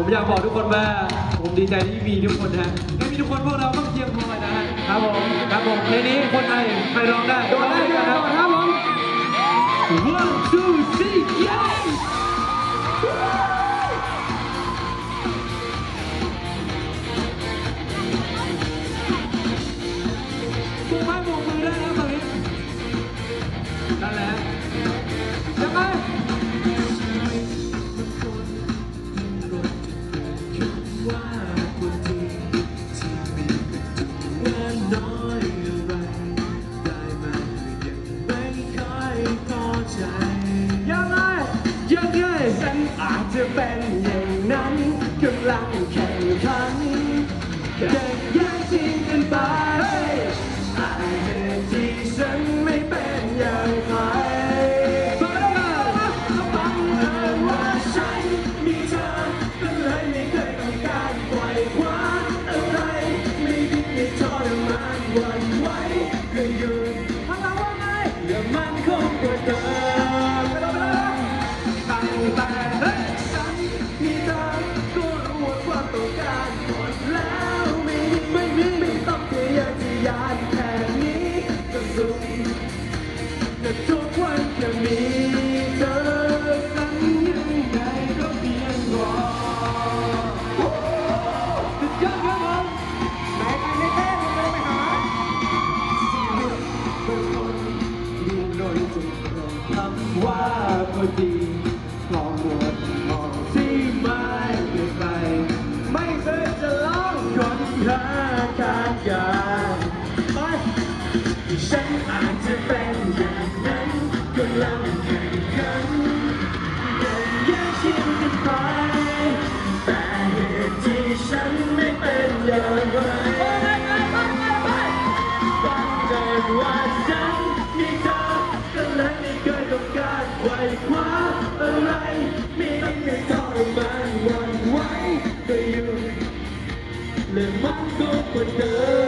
ผมอยากบอกทุกคนว่าผมดีใจที่มีทุกคนนะฮะแค่มีทุกคนพวกเราก็เพียงพอนะฮะครับผมครับผมในนี้คนไทยใครร้องได้โดนได้กันครับครับผม one two three yeah โบกไม้โบกมือได้แล้วตอนนี้นั่นแหละ อาจจะเป็นอย่างนั้นกำลังแข่งขันเดินแย่งชิงกันไปอาจจะที่ฉันไม่เป็นอย่างใครมาแล้วกันบังเอิญว่าฉันมีเธอก็เลยไม่เคยต้องการปล่อยคว้าอะไรไม่คิดไม่ทรมานหวั่นไหวก็หยุดพลังว่าไงและมันคงกว่าเดิม ฉันอาจจะเป็น เป็นองเอิญว่าฉันมีเธอแต่แลยไม่เคยต้องการไขว้คว้าอะไรไม่ต้องให้ทรมานหวันไหวก็อยู่และมันก็เหมือนเดิม